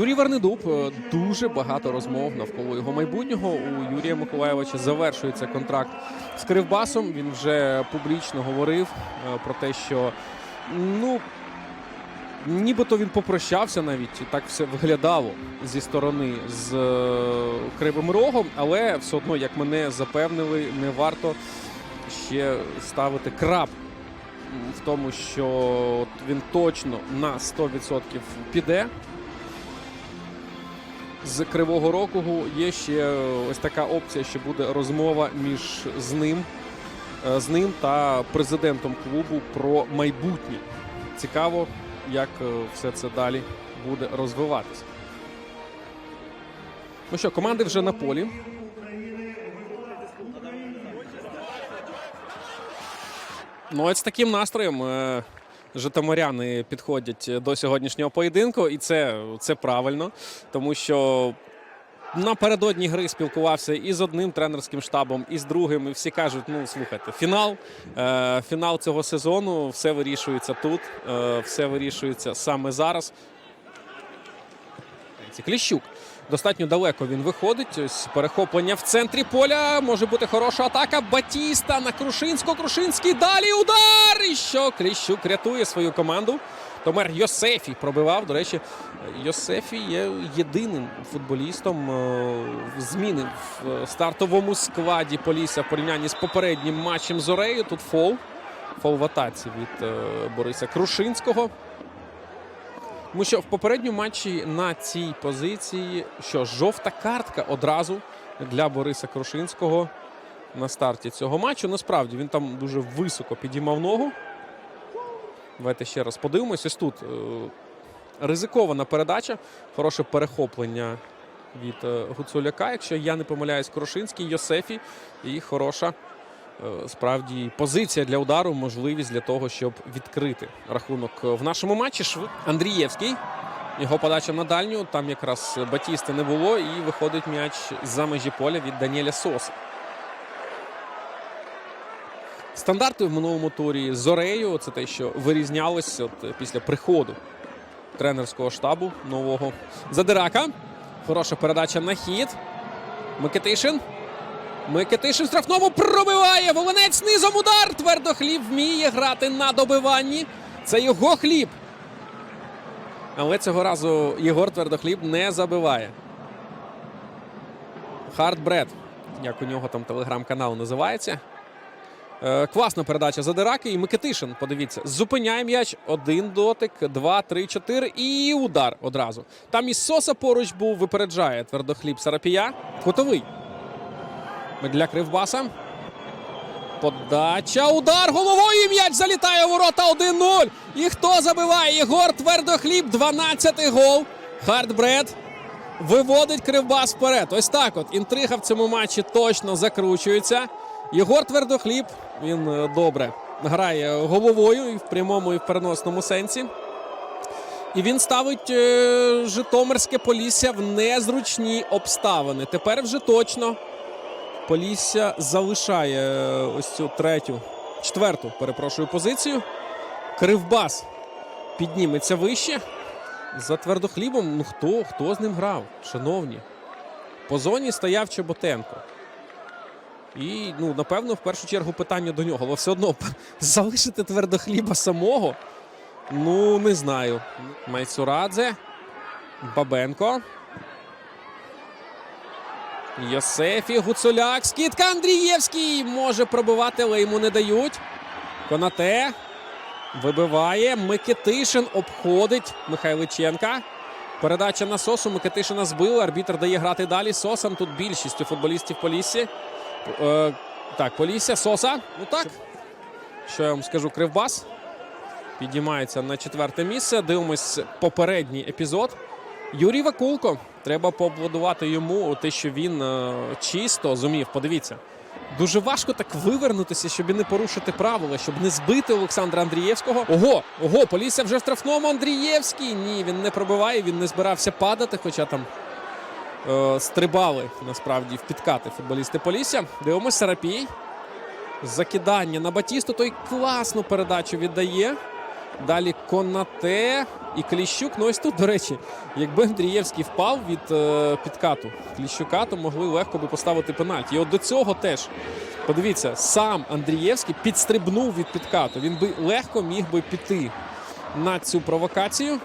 Юрій Вернедуб е, дуже багато розмов навколо його майбутнього. У Юрія Миколаєвича завершується контракт з Кривбасом. Він вже публічно говорив е, про те, що ну. Нібито він попрощався навіть так все виглядало зі сторони з е, Кривим Рогом, але все одно, як мене запевнили, не варто ще ставити крапку в тому, що він точно на 100% піде. З Кривого Рогу є ще ось така опція, що буде розмова між з ним, е, з ним та президентом клубу про майбутнє. Цікаво, як е, все це далі буде розвиватися. Ну що, команди вже на полі. Ну, от з таким настроєм е, житомиряни підходять до сьогоднішнього поєдинку, і це, це правильно, тому що напередодні гри спілкувався і з одним тренерським штабом, і з другим. І всі кажуть: ну слухайте, фінал, е, фінал цього сезону, все вирішується тут, е, все вирішується саме зараз. Це Кліщук. Достатньо далеко він виходить. Ось перехоплення в центрі поля. Може бути хороша атака. Батіста на Крушинського. Крушинський. Далі удар! І що Кліщук рятує свою команду. Томер Йосефі пробивав. До речі, Йосефі є єдиним футболістом е, зміни в стартовому складі Полісся в порівнянні з попереднім матчем з Орею. Тут фол. Фол в атаці від е, Бориса Крушинського. Тому що в попередньому матчі на цій позиції що жовта картка одразу для Бориса Крушинського на старті цього матчу. Насправді він там дуже високо підіймав ногу. Давайте ще раз подивимось. Ось тут е, ризикована передача, хороше перехоплення від е, Гуцуляка. Якщо я не помиляюсь, Крушинський, Йосефі і хороша. Е, Справді позиція для удару, можливість для того, щоб відкрити рахунок в нашому матчі. Швид- Андрієвський. Його подача на дальню. Там якраз Батісти не було. І виходить м'яч за межі поля від Даніеля Соса. Стандарти в минулому турі з Орею. Це те, що вирізнялося після приходу тренерського штабу нового Задирака. Хороша передача на хід. Микитишин. Микитишин штрафному пробиває. Волонець низом удар. Твердохліб вміє грати на добиванні. Це його хліб. Але цього разу Єгор Твердохліб не забиває. Хардбред, як у нього там телеграм-канал називається. Е, класна передача Задираки і Микитишин. Подивіться, зупиняє м'яч. Один дотик, два, три, чотири. І удар одразу. Там і Соса поруч був, випереджає твердохліб Сарапія. Кутовий. Для Кривбаса. Подача. Удар головою. М'яч залітає у ворота 1-0. І хто забиває? Єгор Твердохліб. 12-й гол. Хардбред виводить Кривбас вперед. Ось так от. Інтрига в цьому матчі точно закручується. Єгор Твердохліб. Він е, добре грає головою і в прямому, і в переносному сенсі. І він ставить е, Житомирське Полісся в незручні обставини. Тепер вже точно Полісся залишає е, ось цю третю, четверту, перепрошую, позицію. Кривбас підніметься вище. За твердохлібом. Ну хто, хто з ним грав? Шановні. По зоні стояв Чеботенко. І, ну, напевно, в першу чергу питання до нього. Але все одно залишити твердохліба самого. Ну, не знаю. Майцурадзе. Бабенко. Йосефі, Гуцуляк, скидка Андрієвський може пробивати, але йому не дають. Конате вибиває. Микитишин обходить Михайличенка. Передача на Сосу. Микитишина збили. Арбітр дає грати далі. Сосам тут більшість у футболістів Поліссі. Е, так, Полісся, Соса. Ну так. Що я вам скажу, Кривбас. Підіймається на четверте місце. Дивимось попередній епізод. Юрій Вакулко. Треба поаплодувати йому те, що він е, чисто зумів. Подивіться. Дуже важко так вивернутися, щоб і не порушити правила, щоб не збити Олександра Андрієвського. Ого, ого, Полісся вже в штрафному Андрієвський. Ні, він не пробиває, він не збирався падати, хоча там е, стрибали насправді в підкати футболісти Полісся. Дивимося Сарапій. Закидання на Батісту. Той класну передачу віддає. Далі Конате і Кліщук. Ну ось тут, до речі, якби Андрієвський впав від е, підкату Кліщука, то могли легко би поставити пенальті. І от до цього теж. Подивіться, сам Андрієвський підстрибнув від підкату. Він би легко міг би піти на цю провокацію.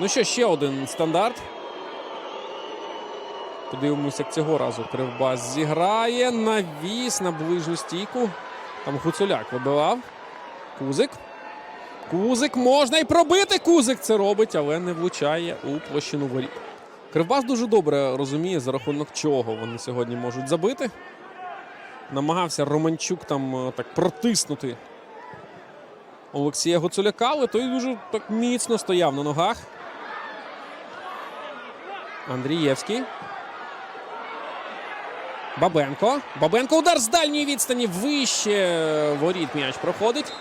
Ну що, ще один стандарт. Подивимося, як цього разу Кривбас зіграє. Навіс на ближню стійку. Там Гуцуляк вибивав. Кузик. Кузик можна і пробити. Кузик це робить, але не влучає у площину воріт. Кривбас дуже добре розуміє, за рахунок чого вони сьогодні можуть забити. Намагався Романчук там е, так протиснути Олексія Гуцуляка, але той дуже так міцно стояв на ногах. Андрієвський. Бабенко. Бабенко удар з дальньої відстані вище воріт м'яч проходить.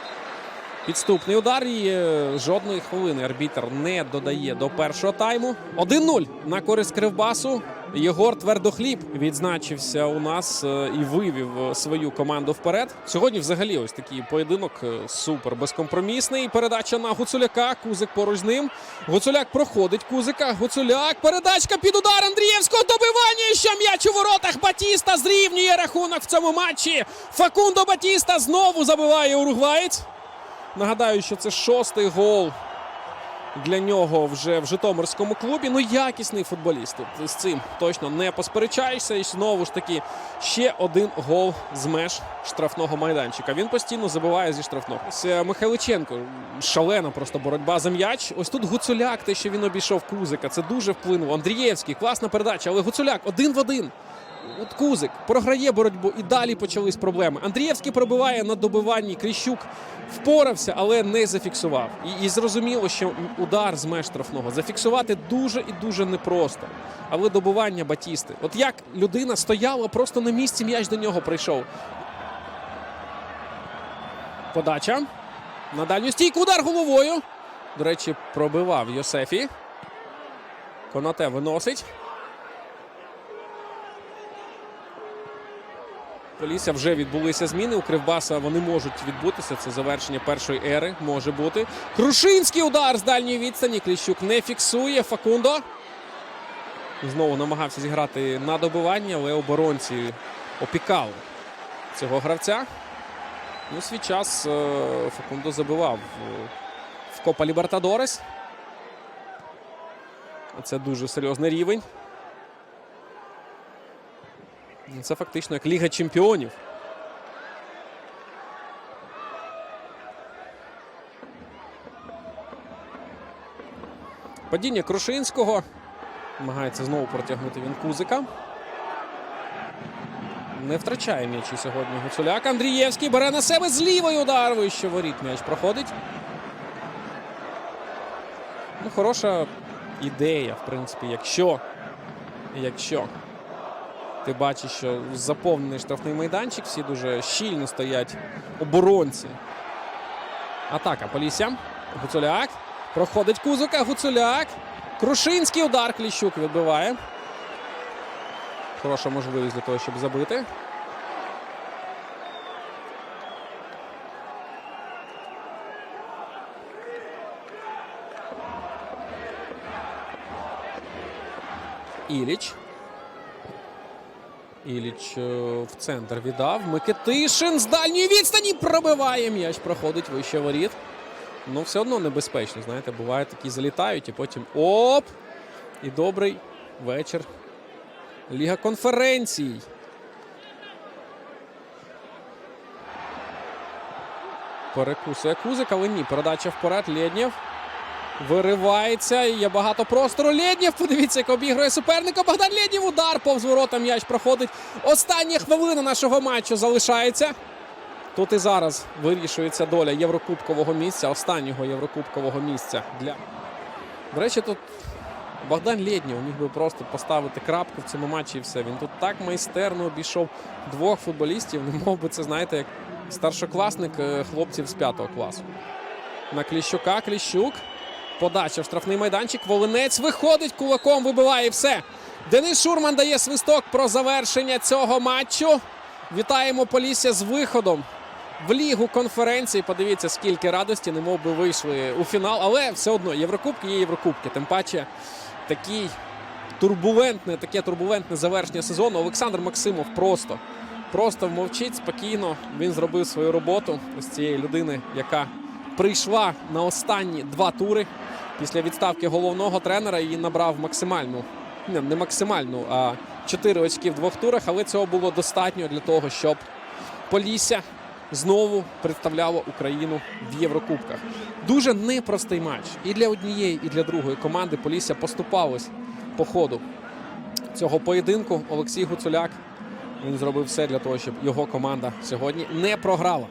Підступний удар і е, жодної хвилини арбітр не додає до першого тайму. 1-0 на користь Кривбасу. Єгор Твердохліб відзначився у нас е, і вивів е, свою команду вперед. Сьогодні, взагалі, ось такий поєдинок супер безкомпромісний. Передача на Гуцуляка. Кузик поруч з ним. Гуцуляк проходить Кузика. Гуцуляк. Передачка під удар Андрієвського. Добивання. Ще м'яч у воротах. Батіста зрівнює рахунок в цьому матчі. Факундо Батіста знову забиває уругваєць. Нагадаю, що це шостий гол для нього вже в Житомирському клубі. Ну, якісний футболіст. З цим точно не посперечаєшся. І знову ж таки ще один гол з меж штрафного майданчика. Він постійно забиває зі штрафного. Ось, е, Михайличенко. Шалена просто боротьба за м'яч. Ось тут Гуцуляк, те, що він обійшов Кузика. Це дуже вплинуло. Андрієвський, класна передача, але Гуцуляк один в один. От Кузик програє боротьбу і далі почались проблеми. Андрієвський пробиває на добиванні. Кріщук впорався, але не зафіксував. І, і зрозуміло, що удар з меж штрафного зафіксувати дуже і дуже непросто. Але добивання Батісти. От як людина стояла просто на місці, м'яч до нього прийшов. Подача. На дальню стійку удар головою. До речі, пробивав Йосефі. Конате виносить. Полісся вже відбулися зміни. У Кривбаса вони можуть відбутися. Це завершення першої ери. Може бути. Крушинський удар з дальньої відстані. Кліщук не фіксує. Факундо. Знову намагався зіграти на добивання, але оборонці опікали цього гравця. Ну, свій час е, Факундо забивав е, в Копа Лібертадорес. Це дуже серйозний рівень. Ну, Це фактично як Ліга Чемпіонів. Падіння Крушинського. Намагається знову протягнути він Кузика. Не втрачає м'ячі сьогодні Гуцуляк. Андрієвський бере на себе з лівої удар. Вище воріт м'яч проходить. Ну, хороша ідея, в принципі, якщо. Якщо ти бачиш, що заповнений штрафний майданчик, всі дуже щільно стоять оборонці. Атака Полісся. Гуцуляк. Проходить Кузука. Гуцуляк. Крушинський удар. Кліщук відбиває. Хороша можливість для того, щоб забити. Іліч. Іліч е, в центр віддав. Микитишин з дальньої відстані пробиває м'яч. Проходить вище воріт. Ну, все одно небезпечно. Знаєте, буває такі залітають і потім оп! І добрий вечір. Ліга конференцій. Перекусує Кузик, але ні. Передача вперед. Лєднєв. Виривається. Є багато простору. Лєднєв. Подивіться, як обігрує суперника. Богдан Лєднєв. Удар повз ворота. М'яч проходить. Остання хвилина нашого матчу залишається. Тут і зараз вирішується доля Єврокубкового місця, останнього Єврокубкового місця для. До речі, тут Богдан Лєднєв міг би просто поставити крапку в цьому матчі і все. Він тут так майстерно обійшов двох футболістів. Не мов би це, знаєте, як старшокласник е, хлопців з п'ятого класу. На Кліщука. Кліщук. Подача в штрафний майданчик. Волинець виходить кулаком, вибиває і все. Денис Шурман дає свисток про завершення цього матчу. Вітаємо Полісся з виходом в лігу конференції. Подивіться, скільки радості, немов би вийшли у фінал. Але все одно Єврокубки є Єврокубки. Тим паче такий турбулентне, таке турбулентне завершення сезону. Олександр Максимов просто, просто мовчить спокійно. Він зробив свою роботу з цієї людини, яка прийшла на останні два тури після відставки головного тренера і набрав максимальну, не, не максимальну, а чотири очки в двох турах. Але цього було достатньо для того, щоб Полісся знову представляло Україну в Єврокубках. Дуже непростий матч і для однієї, і для другої команди. Полісся поступалось по ходу цього поєдинку. Олексій Гуцуляк він зробив все для того, щоб його команда сьогодні не програла.